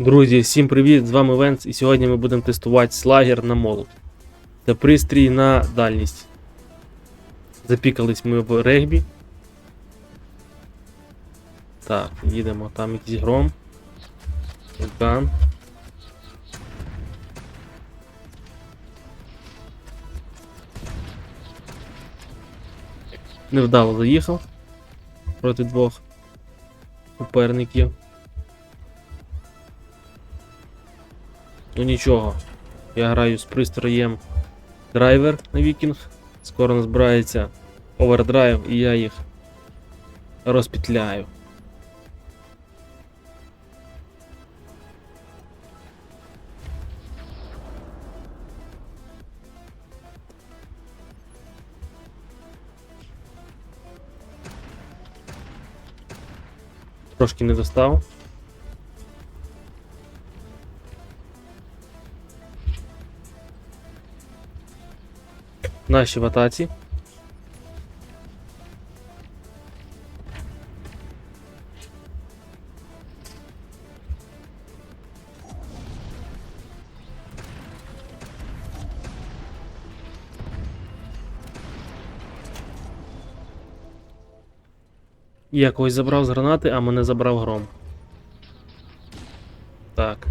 Друзі, всім привіт! З вами Венц, і сьогодні ми будемо тестувати слагер на молот та пристрій на дальність. Запікались ми в регбі. Так, їдемо, там якийсь гром. Вулкан. Невдало заїхав проти двох суперників. Ну нічого. Я граю з пристроєм драйвер на вікінг. Скоро назбирається овердрайв і я їх розпетляю. Трошки не достав. Наші в атаці. Я когось забрав з гранати, а мене забрав гром. Так.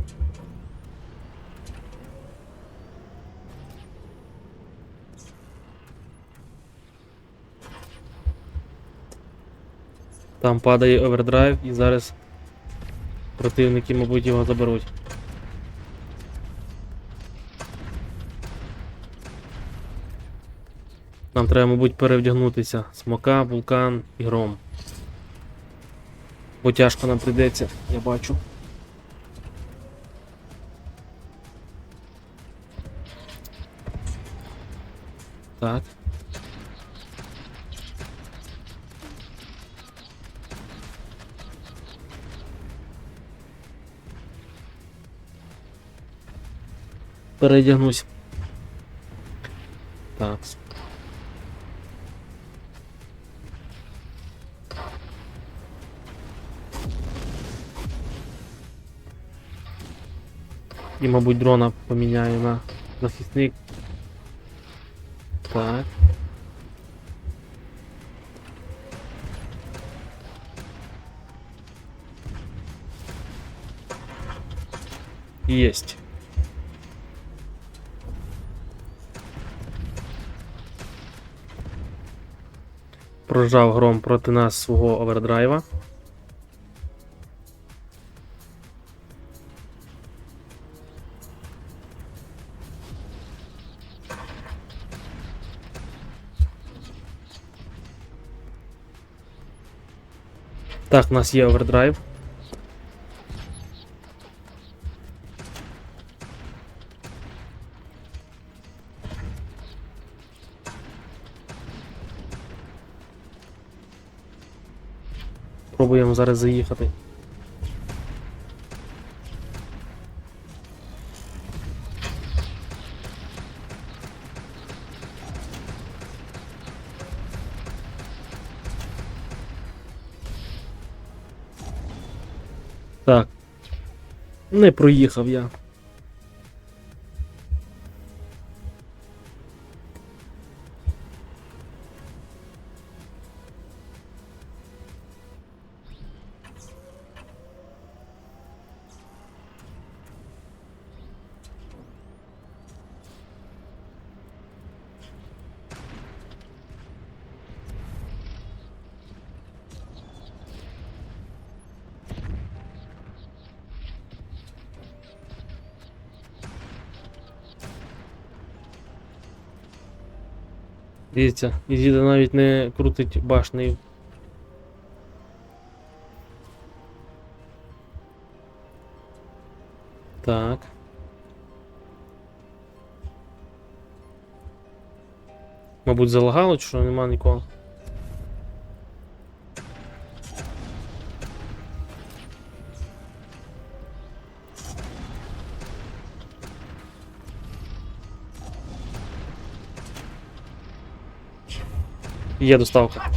Там падає овердрайв і зараз противники, мабуть, його заберуть. Нам треба, мабуть, перевдягнутися. Смока, вулкан і гром. Бо тяжко нам прийдеться, я бачу. Так. Передягнусь. Так. І, мабуть, дрона поміняю на захисник. Так. Есть. Прожав гром проти нас свого овердрайва. Так, у нас є овердрайв. Пробуємо зараз заїхати. Так. Не проїхав я. Дивіться, Ізіда навіть не крутить башнею. Так. Мабуть, залагало, чи що нема нікого. Є доставка.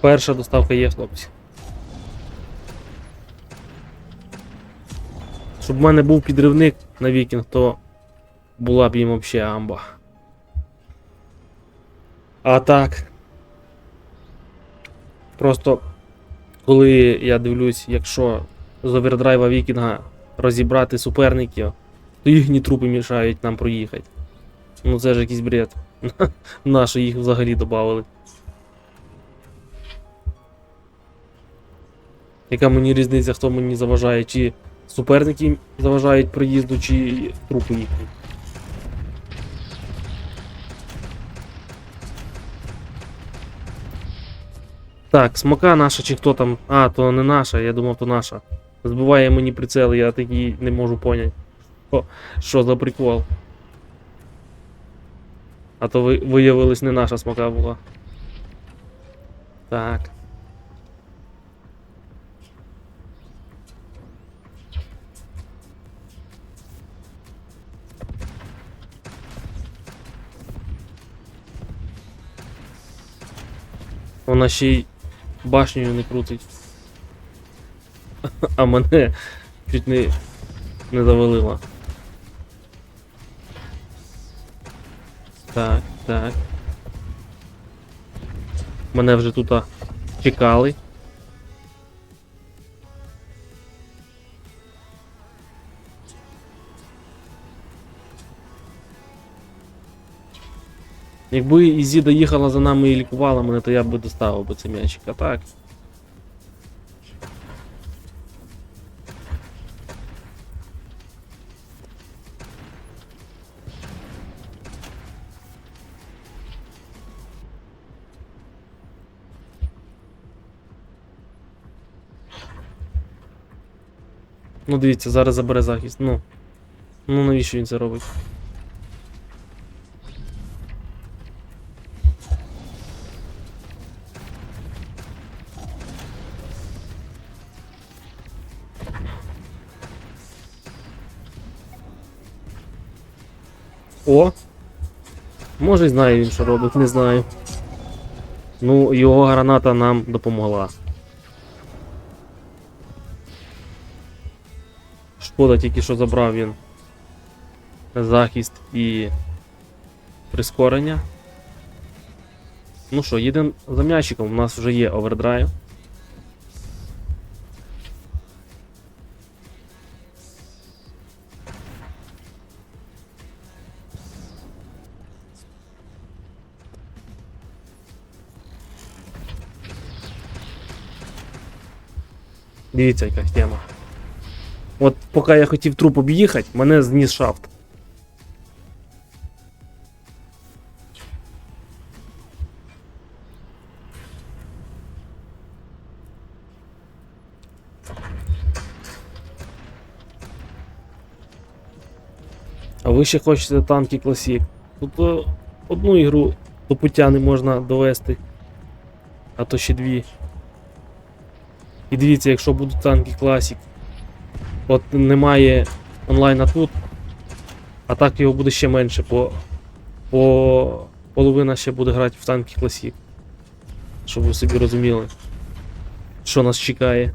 Перша доставка є, хлопці. Щоб в мене був підривник на вікінг, то була б їм взагалі амба. А так. Просто коли я дивлюсь, якщо з овердрайва Вікінга розібрати суперників, то їхні трупи мішають нам проїхати. Ну це ж якийсь бред. Наші їх взагалі додали. Яка мені різниця, хто мені заважає, чи суперники заважають проїзду, чи трупи їхні. Так, смока наша чи хто там. А, то не наша, я думав, то наша. Збиває мені прицел, я такий не можу поняти. О, що за прикол? А то ви, виявилось не наша смока була. Так. Вона ще й башнею не крутить. А мене чуть не, не завалила. Так, так. Мене вже тут чекали. Якби Ізі доїхала за нами і лікувала мене, то я б доставив би цей м'ячик, а так. Ну дивіться, зараз забере захист. Ну. Ну навіщо він це робить? О! Може й знає він, що робить, не знаю. Ну, його граната нам допомогла. Шкода тільки що забрав він захист і прискорення. Ну що, їдемо за м'ячиком, у нас вже є овердрайв. Дивіться, яка тема. Поки я хотів труп об'їхати, мене зніс шафт. А ви ще хочете танки класік. Тут е, одну ігру до пуття не можна довести, а то ще дві. І дивіться, якщо будуть танки класік, от немає онлайна тут, а так його буде ще менше, бо, бо половина ще буде грати в танки класік. Щоб ви собі розуміли, що нас чекає.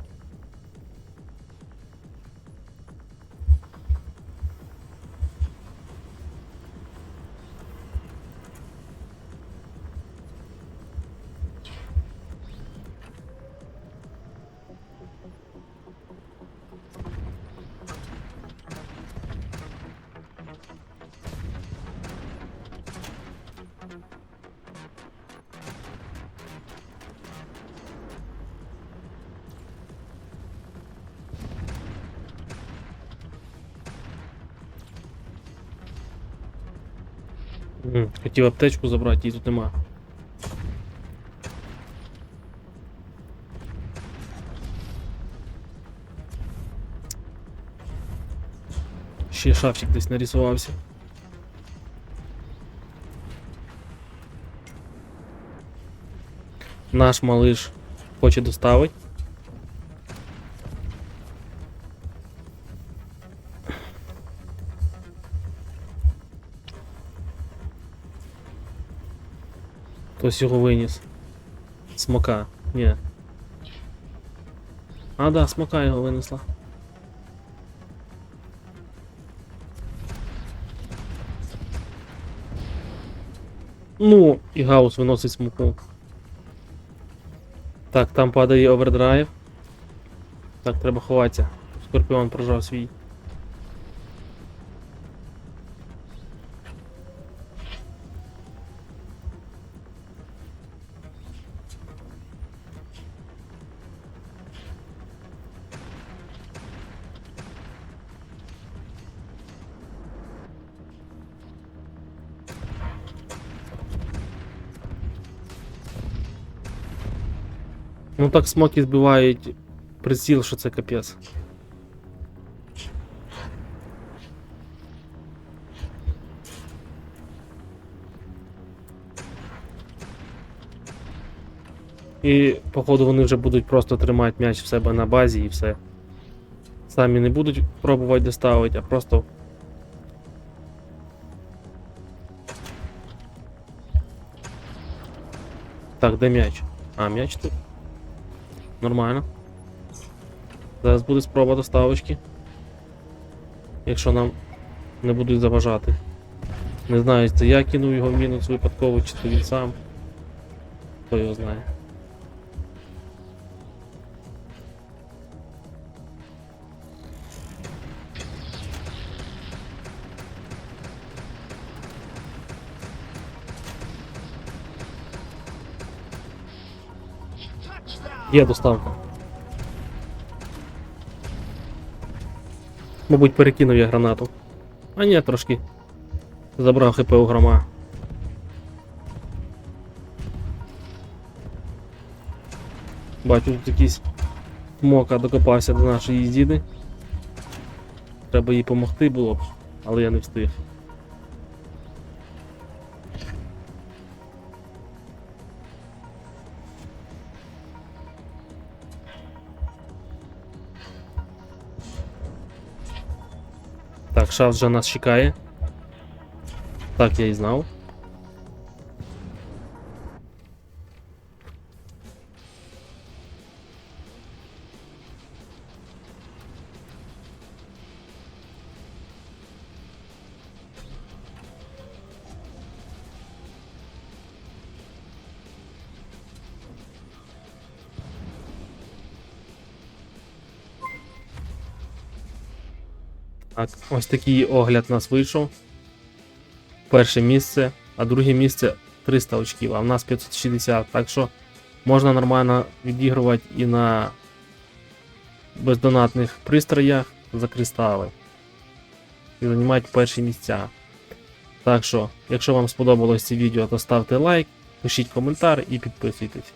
Хотів аптечку забрати, її тут нема. Ще шафчик десь нарисувався. Наш малиш хоче доставити. Хтось його виніс. Смока, ні. А, да, смока його винесла. Ну, і гаус виносить смоку. Так, там падає овердрайв. Так, треба ховатися. Скорпіон прожав свій. Ну так смоки збивають приціл, що це капець. І, походу, вони вже будуть просто тримати м'яч в себе на базі і все. Самі не будуть пробувати доставити, а просто. Так, де м'яч? А, м'яч тут. Нормально. Зараз буде спроба доставочки. Якщо нам не будуть заважати. Не знаю, це я кинув його в мінус випадково, чи це він сам. Хто його знає. Є доставка. Мабуть, перекинув я гранату. А ні, трошки. Забрав хп у грома. Бачу, тут якийсь мока докопався до нашої їздіди. Треба їй допомогти було б, але я не встиг. Шаф вже нас чекає. Так, я і знав. Так, ось такий огляд у нас вийшов. Перше місце, а друге місце 300 очків, а в нас 560. Так що можна нормально відігрувати і на бездонатних пристроях за кристали. І займати перші місця. Так що, якщо вам сподобалось це відео, то ставте лайк, пишіть коментар і підписуйтесь.